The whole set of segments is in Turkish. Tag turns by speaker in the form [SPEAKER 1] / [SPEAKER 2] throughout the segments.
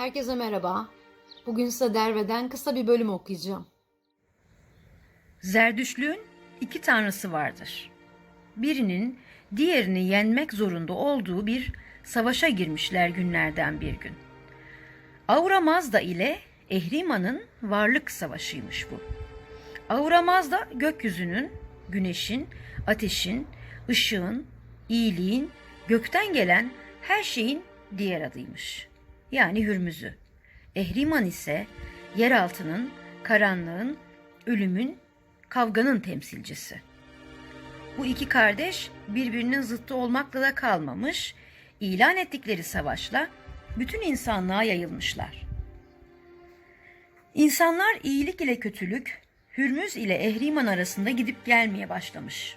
[SPEAKER 1] Herkese merhaba. Bugün size Derve'den kısa bir bölüm okuyacağım.
[SPEAKER 2] Zerdüşlüğün iki tanrısı vardır. Birinin diğerini yenmek zorunda olduğu bir savaşa girmişler günlerden bir gün. Aura Mazda ile Ehrima'nın varlık savaşıymış bu. Aura Mazda gökyüzünün, güneşin, ateşin, ışığın, iyiliğin, gökten gelen her şeyin diğer adıymış. Yani Hürmüz'ü. Ehriman ise yeraltının, karanlığın, ölümün, kavganın temsilcisi. Bu iki kardeş birbirinin zıttı olmakla da kalmamış, ilan ettikleri savaşla bütün insanlığa yayılmışlar. İnsanlar iyilik ile kötülük, Hürmüz ile Ehriman arasında gidip gelmeye başlamış.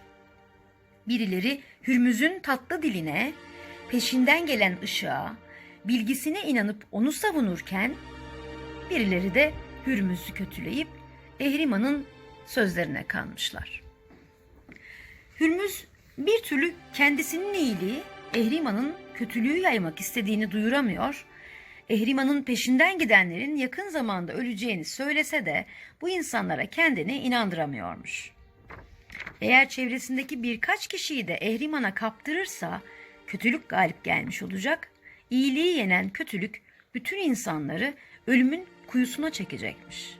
[SPEAKER 2] Birileri Hürmüz'ün tatlı diline, peşinden gelen ışığa, bilgisine inanıp onu savunurken, birileri de Hürmüz'ü kötüleyip Ehriman'ın sözlerine kanmışlar. Hürmüz bir türlü kendisinin iyiliği Ehriman'ın kötülüğü yaymak istediğini duyuramıyor. Ehriman'ın peşinden gidenlerin yakın zamanda öleceğini söylese de bu insanlara kendini inandıramıyormuş. Eğer çevresindeki birkaç kişiyi de Ehriman'a kaptırırsa kötülük galip gelmiş olacak. İyiliği yenen kötülük bütün insanları ölümün kuyusuna çekecekmiş.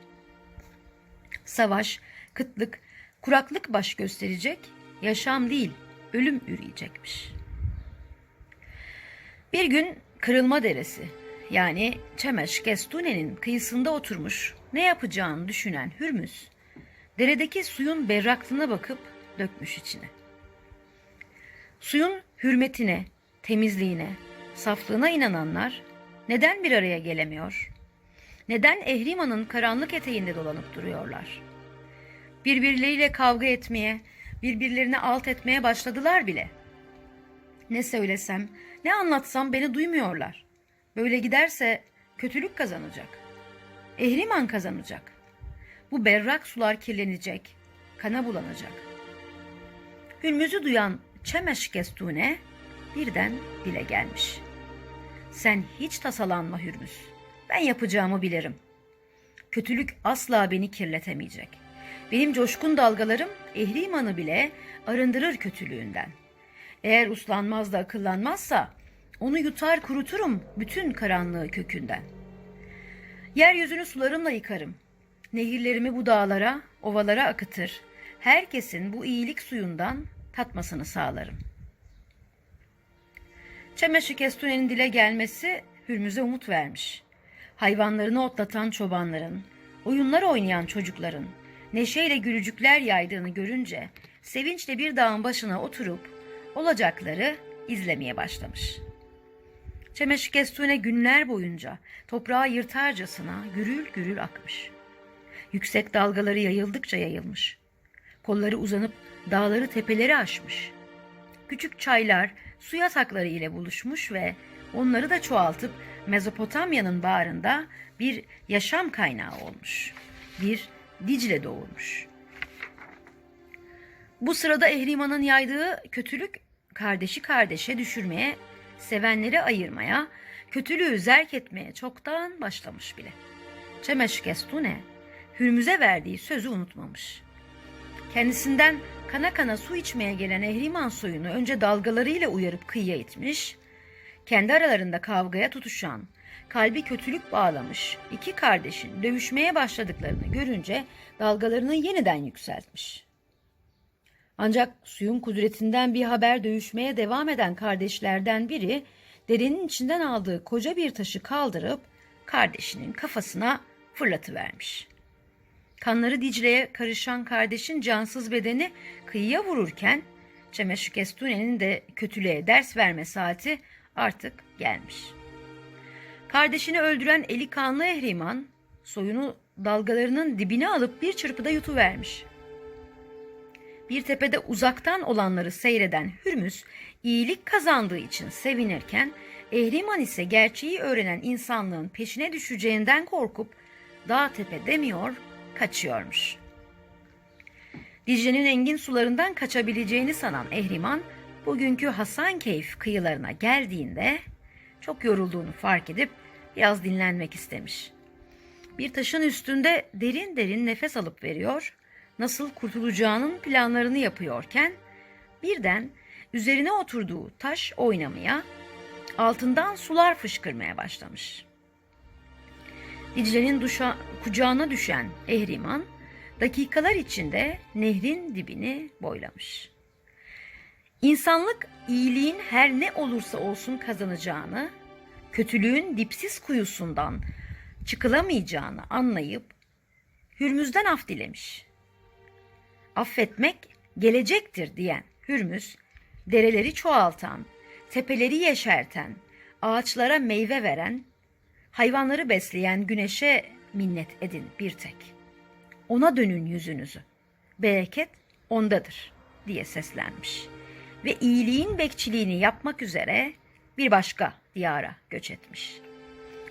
[SPEAKER 2] Savaş, kıtlık, kuraklık baş gösterecek, yaşam değil, ölüm üreyecekmiş. Bir gün Kırılma Deresi yani Çemeş Gestune'nin kıyısında oturmuş ne yapacağını düşünen Hürmüz, deredeki suyun berraklığına bakıp dökmüş içine. Suyun hürmetine, temizliğine, saflığına inananlar neden bir araya gelemiyor? Neden Ehriman'ın karanlık eteğinde dolanıp duruyorlar? Birbirleriyle kavga etmeye, birbirlerini alt etmeye başladılar bile. Ne söylesem, ne anlatsam beni duymuyorlar. Böyle giderse kötülük kazanacak. Ehriman kazanacak. Bu berrak sular kirlenecek, kana bulanacak. Hürmüz'ü duyan Çemeş Gestune birden dile gelmiş. Sen hiç tasalanma Hürmüz. Ben yapacağımı bilirim. Kötülük asla beni kirletemeyecek. Benim coşkun dalgalarım Ehriman'ı bile arındırır kötülüğünden. Eğer uslanmaz da akıllanmazsa onu yutar kuruturum bütün karanlığı kökünden. Yeryüzünü sularımla yıkarım. Nehirlerimi bu dağlara, ovalara akıtır. Herkesin bu iyilik suyundan tatmasını sağlarım. Çemeşi Kestune'nin dile gelmesi Hürmüz'e umut vermiş. Hayvanlarını otlatan çobanların, oyunlar oynayan çocukların, neşeyle gülücükler yaydığını görünce sevinçle bir dağın başına oturup olacakları izlemeye başlamış. Çemeşi Kestune günler boyunca toprağı yırtarcasına gürül gürül akmış. Yüksek dalgaları yayıldıkça yayılmış. Kolları uzanıp dağları tepeleri aşmış. Küçük çaylar su yatakları ile buluşmuş ve onları da çoğaltıp Mezopotamya'nın bağrında bir yaşam kaynağı olmuş. Bir Dicle doğurmuş. Bu sırada Ehriman'ın yaydığı kötülük kardeşi kardeşe düşürmeye, sevenleri ayırmaya, kötülüğü zerk etmeye çoktan başlamış bile. Çemeş Gestune, Hürmüz'e verdiği sözü unutmamış. Kendisinden kana kana su içmeye gelen Ehriman soyunu önce dalgalarıyla uyarıp kıyıya itmiş, kendi aralarında kavgaya tutuşan, kalbi kötülük bağlamış iki kardeşin dövüşmeye başladıklarını görünce dalgalarını yeniden yükseltmiş. Ancak suyun kudretinden bir haber dövüşmeye devam eden kardeşlerden biri derenin içinden aldığı koca bir taşı kaldırıp kardeşinin kafasına fırlatıvermiş. Kanları Dicle'ye karışan kardeşin cansız bedeni kıyıya vururken Çemeşik Estune'nin de kötülüğe ders verme saati artık gelmiş. Kardeşini öldüren eli kanlı Ehriman soyunu dalgalarının dibine alıp bir çırpıda yutuvermiş. Bir tepede uzaktan olanları seyreden Hürmüz iyilik kazandığı için sevinirken Ehriman ise gerçeği öğrenen insanlığın peşine düşeceğinden korkup dağ tepe demiyor, kaçıyormuş. Dicle'nin engin sularından kaçabileceğini sanan Ehriman, bugünkü Hasankeyf kıyılarına geldiğinde çok yorulduğunu fark edip Biraz dinlenmek istemiş. Bir taşın üstünde derin derin nefes alıp veriyor, nasıl kurtulacağının planlarını yapıyorken birden üzerine oturduğu taş oynamaya, altından sular fışkırmaya başlamış. Dicle'nin duşa, kucağına düşen Ehriman dakikalar içinde nehrin dibini boylamış. İnsanlık iyiliğin her ne olursa olsun kazanacağını, kötülüğün dipsiz kuyusundan çıkılamayacağını anlayıp Hürmüz'den af dilemiş. Affetmek gelecektir diyen Hürmüz, dereleri çoğaltan, tepeleri yeşerten, ağaçlara meyve veren, hayvanları besleyen güneşe minnet edin bir tek. Ona dönün yüzünüzü. Bereket ondadır diye seslenmiş. Ve iyiliğin bekçiliğini yapmak üzere bir başka diyara göç etmiş.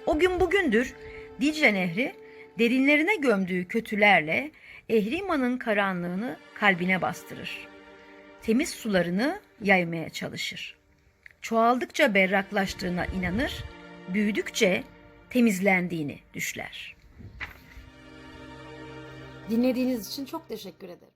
[SPEAKER 2] O gün bugündür Dicle Nehri derinlerine gömdüğü kötülerle Ehriman'ın karanlığını kalbine bastırır. Temiz sularını yaymaya çalışır. Çoğaldıkça berraklaştığına inanır, büyüdükçe temizlendiğini düşler.
[SPEAKER 1] Dinlediğiniz için çok teşekkür ederim.